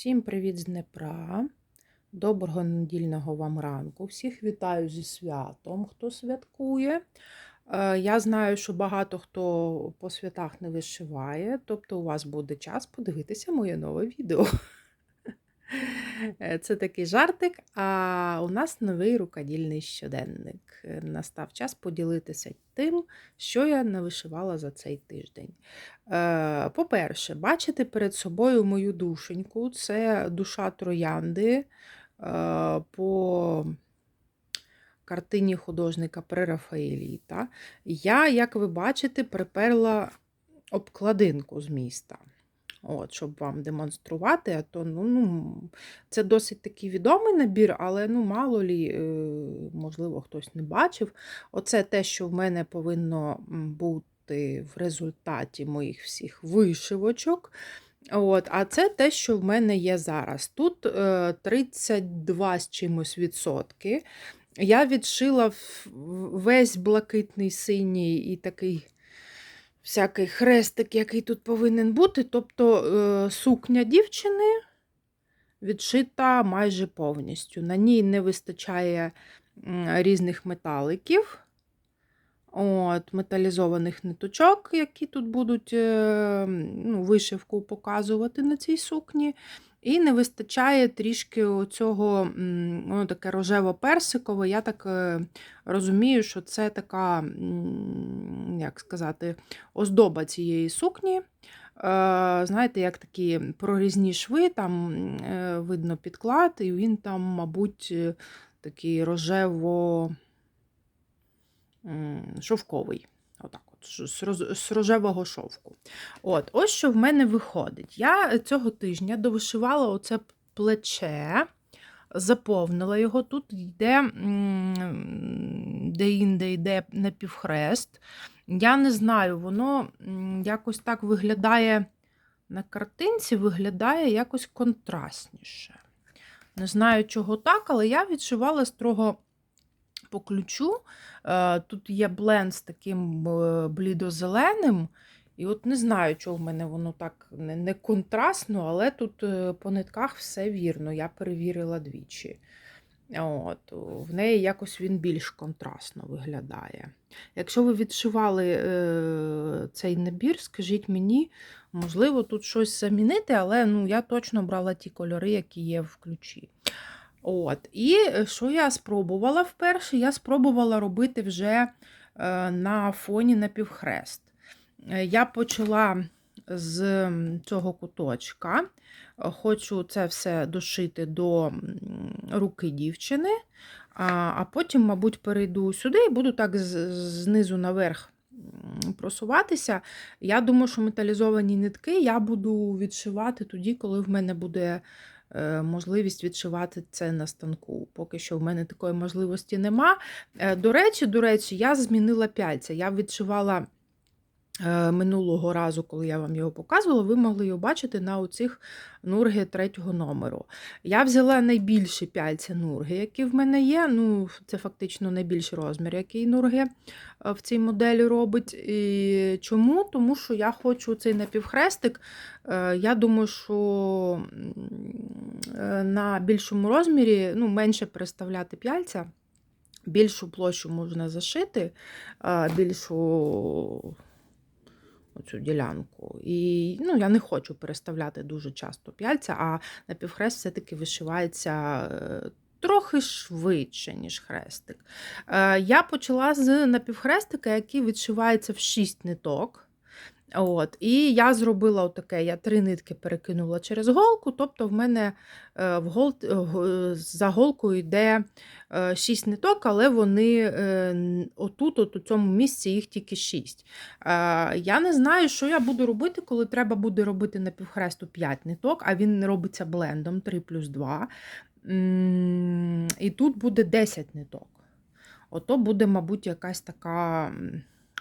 Всім привіт з Днепра. Доброго недільного вам ранку. Всіх вітаю зі святом, хто святкує. Е, Я знаю, що багато хто по святах не вишиває, тобто у вас буде час подивитися моє нове відео. Е, Це такий жартик, а у нас новий рукодільний щоденник. Е, Настав час поділитися тим, що я навишивала за цей тиждень. Е, По-перше, бачите перед собою мою душеньку. Це душа троянди по картині художника Прерафаеліта. Я, як ви бачите, приперла обкладинку з міста. От, щоб вам демонструвати, а то ну, ну, це досить такий відомий набір, але ну, мало лі, е, можливо, хтось не бачив. Оце те, що в мене повинно бути в результаті моїх всіх вишивочок. От, а це те, що в мене є зараз. Тут е, 32 з чимось відсотки. Я відшила весь блакитний синій і такий всякий хрестик, який тут повинен бути. Тобто е, сукня дівчини відшита майже повністю. На ній не вистачає різних металиків, от, металізованих ниточок, які тут будуть е, ну, вишивку показувати на цій сукні. І не вистачає трішки оцього, м, воно таке рожево-персикове. Я так е, розумію, що це така, як сказати, оздоба цієї сукні. Е, Знаєте, як такі прорізні шви, там е, видно підклад, і він там, мабуть, такий рожево-шовковий. Отак з рожевого шовку. От, ось що в мене виходить. Я цього тижня довишивала оце плече, заповнила його. Тут йде де-інде йде напівхрест. Я не знаю, воно якось так виглядає на картинці, виглядає якось контрастніше. Не знаю, чого так, але я відшивала строго по ключу. Е, Тут є бленд з таким е, блідозеленим. І от не знаю, чого в мене воно так не, контрастно, але тут е, по нитках все вірно. Я перевірила двічі. От, В неї якось він більш контрастно виглядає. Якщо ви відшивали е, цей набір, скажіть мені, можливо, тут щось замінити, але ну, я точно брала ті кольори, які є в ключі. От. І що я спробувала вперше? Я спробувала робити вже е, на фоні напівхрест. Е, Я почала з цього куточка. Е, Хочу це все дошити до руки дівчини, а, потім, мабуть, перейду сюди і буду так знизу наверх просуватися. Я думаю, що металізовані нитки я буду відшивати тоді, коли в мене буде е, можливість відшивати це на станку. Поки що в мене такої можливості нема. Е, До речі, до речі, я змінила пяльця. Я відшивала е, минулого разу, коли я вам його показувала, ви могли його бачити на оцих нурги третього номеру. Я взяла найбільші пяльця нурги, які в мене є. Ну, це фактично найбільший розмір, який нурги е, в цій моделі робить. І чому? Тому що я хочу цей напівхрестик. е, Я думаю, що е, на більшому розмірі ну, менше переставляти пяльця. Більшу площу можна зашити, більшу оцю ділянку. І ну, я не хочу переставляти дуже часто п'яльця, а напівхрест все-таки вишивається е, трохи швидше, ніж хрестик. Е, Я почала з напівхрестика, який відшивається в 6 ниток. От, І я зробила отаке: я три нитки перекинула через голку, тобто в мене е, в гол, е, за голкою йде 6 ниток, але вони е, отут, от у цьому місці, їх тільки 6. Я не знаю, що я буду робити, коли треба буде робити на півхресту 5 ниток, а він робиться блендом 3 плюс 2. І тут буде 10 ниток. Ото буде, мабуть, якась така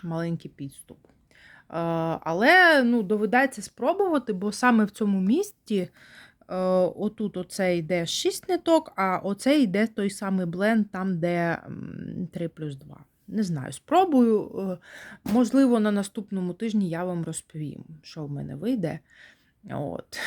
маленький підступ. Е, Але ну, доведеться спробувати, бо саме в цьому місці е, отут оце йде 6 ниток, а оце йде той самий бленд, там, де 3 плюс 2. Не знаю, спробую. Е, Можливо, на наступному тижні я вам розповім, що в мене вийде. От.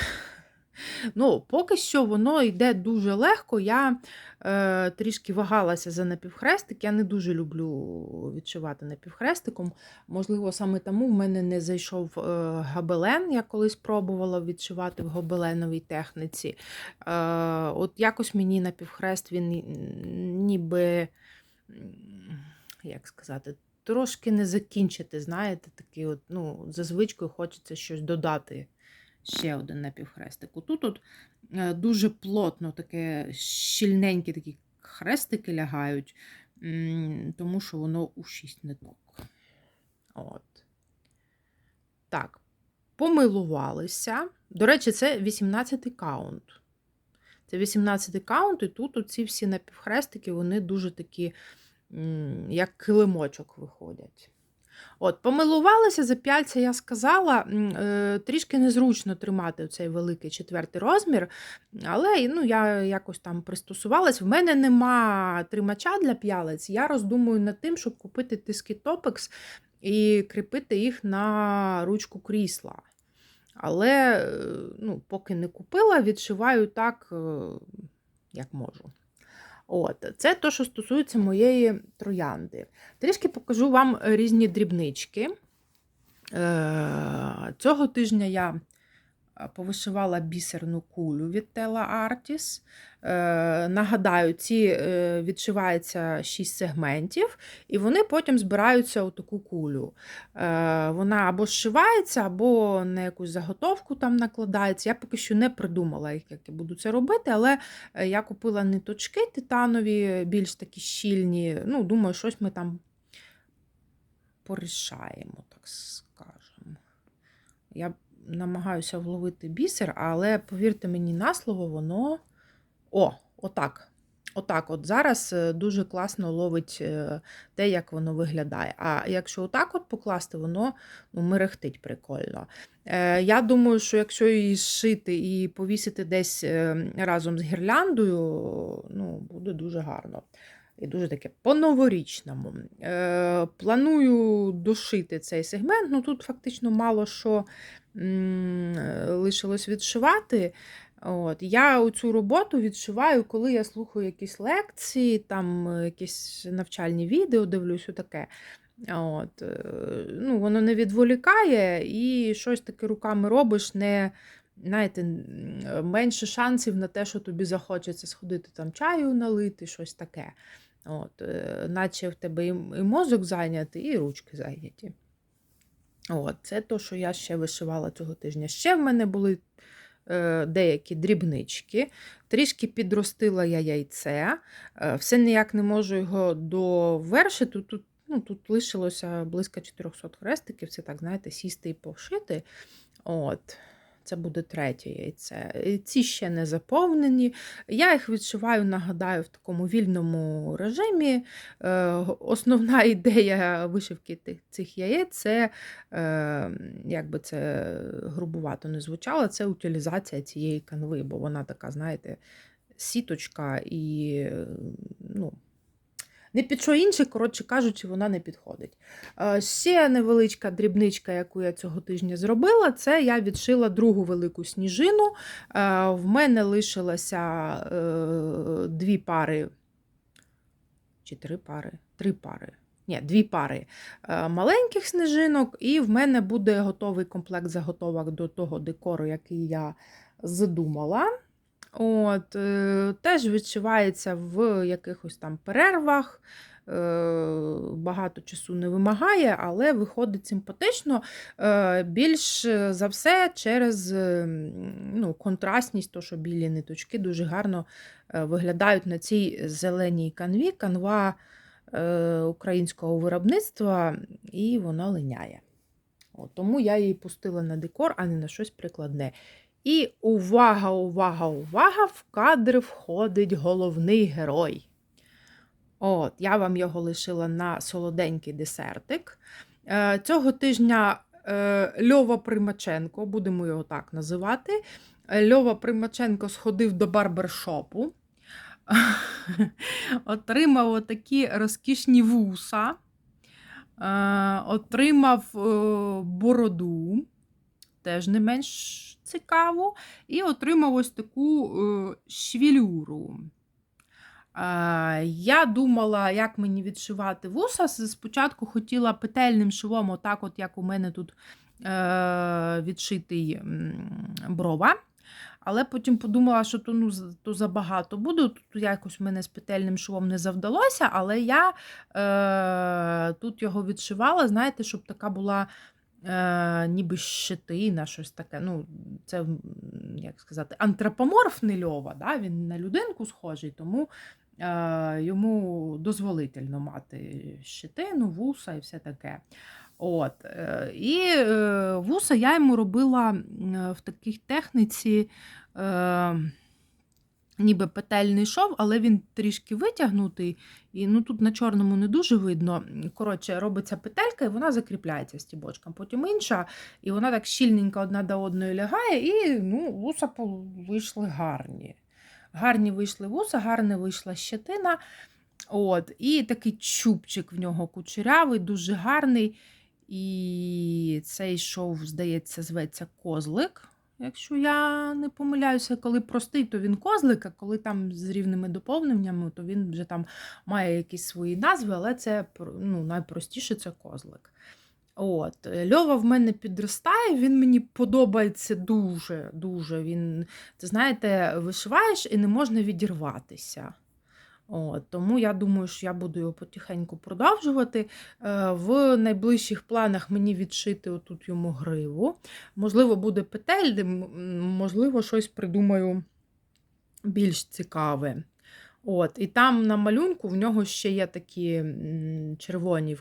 Ну, поки що воно йде дуже легко. Я е, трішки вагалася за напівхрестик. Я не дуже люблю відшивати напівхрестиком. Можливо, саме тому в мене не зайшов е, гобелен. Я колись пробувала відшивати в гобеленовій техніці. Е, от якось мені напівхрест він ніби, як сказати, трошки не закінчити, знаєте, такий от, ну, за звичкою хочеться щось додати. Ще один напівхрестик. Тут от е, дуже плотно таке щільненькі такі хрестики лягають, тому що воно у шість ниток. От. Так, помилувалися. До речі, це 18-й каунт. Це 18-й каунт, і тут оці всі напівхрестики, вони дуже такі, як килимочок виходять. От, помилувалася за пяльця, я сказала, е, трішки незручно тримати цей великий четвертий розмір, але ну, я якось там пристосувалась. В мене нема тримача для п'ялиць. Я роздумую над тим, щоб купити тиски Топекс і кріпити їх на ручку крісла. Але е, ну, поки не купила, відшиваю так, е, як можу. От, Це те, що стосується моєї троянди. Трішки покажу вам різні дрібнички. Е, Цього тижня я повишивала бісерну кулю від Artis. Е, Нагадаю, ці е, відшивається 6 сегментів, і вони потім збираються у таку кулю. Е, Вона або зшивається, або на якусь заготовку там накладається. Я поки що не придумала, як я буду це робити, але е, я купила ниточки титанові, більш такі щільні. Ну, Думаю, щось ми там порішаємо, так скажемо. Я намагаюся вловити бісер, але повірте мені на слово, воно. О, отак. Отак, от зараз е, дуже класно ловить е, те, як воно виглядає. А якщо отак от покласти, воно ну, мерехтить прикольно. Е, Я думаю, що якщо її зшити і повісити десь е, разом з гірляндою, ну, буде дуже гарно. І дуже таке по-новорічному. Е, Планую дошити цей сегмент. Ну тут фактично мало що м, лишилось відшивати. От. Я цю роботу відшиваю, коли я слухаю якісь лекції, там е, якісь навчальні відео, дивлюсь таке. От. е, Ну, воно не відволікає і щось таке руками робиш, не. Знаєте, менше шансів на те, що тобі захочеться сходити там чаю налити, щось таке. От, е, Наче в тебе і мозок зайнятий, і ручки зайняті. От, Це то, що я ще вишивала цього тижня. Ще в мене були е, деякі дрібнички. Трішки підростила я яйце. Е, все ніяк не можу його довершити. Тут, ну, тут лишилося близько 400 хрестиків. Це так, знаєте, сісти і пошити. От. Це буде третє яйце. Ці ще не заповнені. Я їх відшиваю, нагадаю, в такому вільному режимі. Е, Основна ідея вишивки цих яєць це, е, як би це грубувато не звучало, це утилізація цієї канви, бо вона така, знаєте, сіточка і ну, не під що інше, коротше кажучи, вона не підходить. Е, Ще невеличка дрібничка, яку я цього тижня зробила, це я відшила другу велику сніжину. Е, В мене лишилося е, дві пари, чи три пари? Три пари. Ні, дві пари маленьких сніжинок, і в мене буде готовий комплект заготовок до того декору, який я задумала. От, е, Теж відчувається в якихось там перервах. е, Багато часу не вимагає, але виходить симпатично. е, Більш за все через е, ну, контрастність, то що білі ниточки дуже гарно виглядають на цій зеленій канві. Канва українського виробництва, і вона линяє. От, тому я її пустила на декор, а не на щось прикладне. І увага, увага, увага! В кадр входить головний герой. От, Я вам його лишила на солоденький десертик. Е, Цього тижня е, Льова Примаченко, будемо його так називати. е, Льова Примаченко сходив до барбершопу, отримав отакі розкішні вуса, отримав бороду, теж не менш цікаву, і отримав ось таку швілюру. Е, Я думала, як мені відшивати вуса. Спочатку хотіла петельним швом, отак, от як у мене тут е, відшитий брова. Але потім подумала, що то, ну, то забагато буде. Тут якось в мене з петельним швом не завдалося, але я е, тут його відшивала, знаєте, щоб така була е, ніби щетина, щось таке. Ну, це, як сказати, антропоморфний льова, да? він на людинку схожий, тому е, йому дозволительно мати щетину, вуса і все таке. От. е, І е, вуса я йому робила в такій техніці. Е, Ніби петельний шов, але він трішки витягнутий, і ну тут на чорному не дуже видно. Коротше, робиться петелька, і вона закріпляється стібочком. Потім інша, і вона так щільненько одна до одної лягає, і ну, вуса вийшли гарні. Гарні вийшли вуса, гарна вийшла щетина. От, І такий чубчик в нього кучерявий, дуже гарний. І цей шов, здається, зветься козлик. Якщо я не помиляюся, коли простий, то він козлик, а коли там з рівними доповненнями, то він вже там має якісь свої назви, але це ну, найпростіше це козлик. От. е, Льова в мене підростає, він мені подобається дуже. дуже. Він, ти знаєте, вишиваєш і не можна відірватися. От, тому я думаю, що я буду його потихеньку продовжувати. Е, В найближчих планах мені відшити отут йому гриву. Можливо, буде петель, можливо, щось придумаю більш цікаве. От, і там на малюнку в нього ще є такі червоні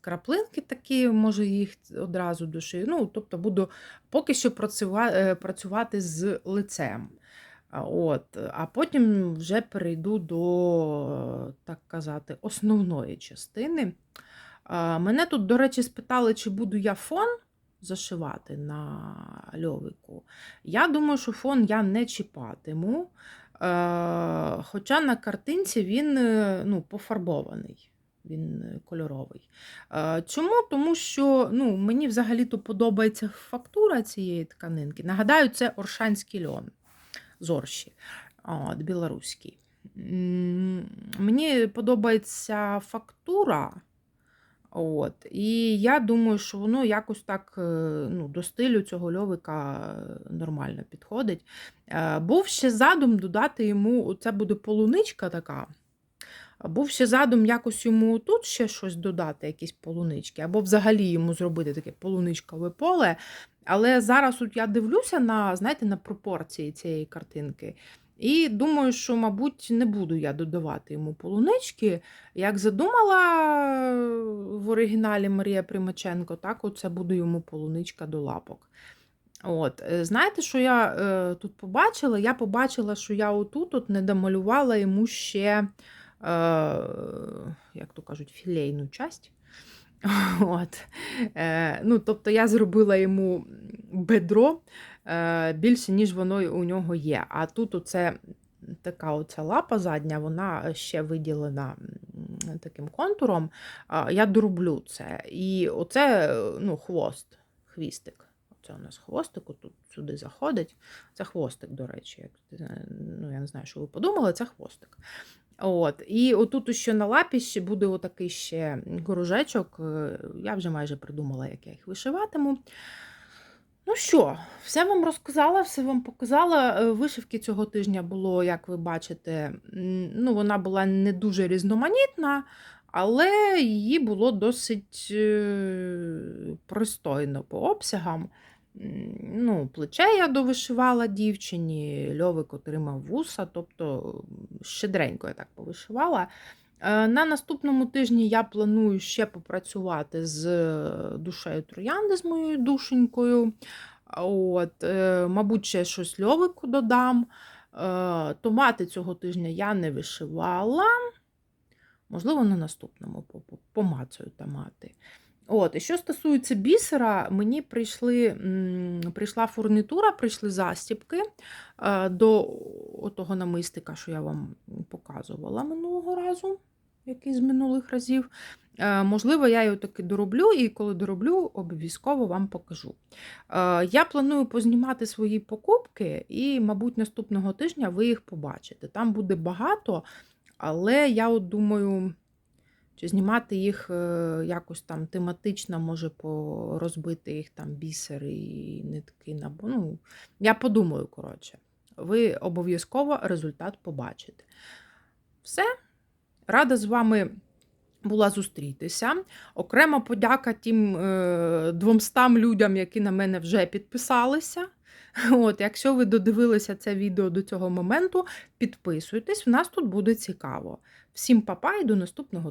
краплинки, такі, може їх одразу душі. Ну, тобто буду поки що е, працювати з лицем. От, а потім вже перейду до, так казати, основної частини. Мене тут, до речі, спитали, чи буду я фон зашивати на льовику. Я думаю, що фон я не чіпатиму. Е, Хоча на картинці він е, ну, пофарбований, він е, кольоровий. Е, Чому? Тому що ну, мені взагалі-то подобається фактура цієї тканинки. Нагадаю, це оршанський льон зорші, от, білоруський. Мені подобається фактура. От, і я думаю, що воно якось так е, ну, до стилю цього льовика е, нормально підходить. Е, Був ще задум додати йому, це буде полуничка така. Був ще задум якось йому тут ще щось додати, якісь полунички, або взагалі йому зробити таке полуничкове поле. Але зараз от я дивлюся на, знаєте, на пропорції цієї картинки. І думаю, що, мабуть, не буду я додавати йому полунички. Як задумала е, в оригіналі Марія Примаченко, так оце буде йому полуничка до лапок. От, е, Знаєте, що я е, тут побачила? Я побачила, що я отут от не домалювала йому ще, як то кажуть, філейну часть. От. Е, ну, тобто я зробила йому бедро е, більше, ніж воно у нього є. А тут оце така оця лапа задня, вона ще виділена таким контуром. Я дороблю це. І оце ну, хвост, хвістик. Це у нас хвостик, тут сюди заходить. Це хвостик, до речі. Як, ну, я не знаю, що ви подумали, це хвостик. От. І отут ще на лапі ще буде отакий ще кружечок. Е, Я вже майже придумала, як я їх вишиватиму. Ну що, все вам розказала, все вам показала. Е, Вишивки цього тижня було, як ви бачите, ну, вона була не дуже різноманітна, але її було досить е, пристойно по обсягам. Ну, плече я довишивала дівчині, льовик отримав вуса, тобто щедренько я так повишивала. Е, На наступному тижні я планую ще попрацювати з душею троянди, з моєю душенькою. От, е, мабуть, ще щось льовику додам. Е, Томати цього тижня я не вишивала. Можливо, на наступному по- по- помацаю томати. От, і що стосується бісера, мені прийшли, прийшла фурнітура, прийшли застібки е, до того намистика, що я вам показувала минулого разу, який з минулих разів. Е, Можливо, я його таки дороблю, і коли дороблю, обов'язково вам покажу. Е, Я планую познімати свої покупки, і, мабуть, наступного тижня ви їх побачите. Там буде багато, але я от думаю, чи знімати їх е, якось там тематично, може, розбити їх там бісери і нитки на ну, Я подумаю, коротше. Ви обов'язково результат побачите. Все. Рада з вами була зустрітися. Окрема подяка тим е, 200 людям, які на мене вже підписалися. От, якщо ви додивилися це відео до цього моменту, підписуйтесь, в нас тут буде цікаво. Всім па-па і до наступного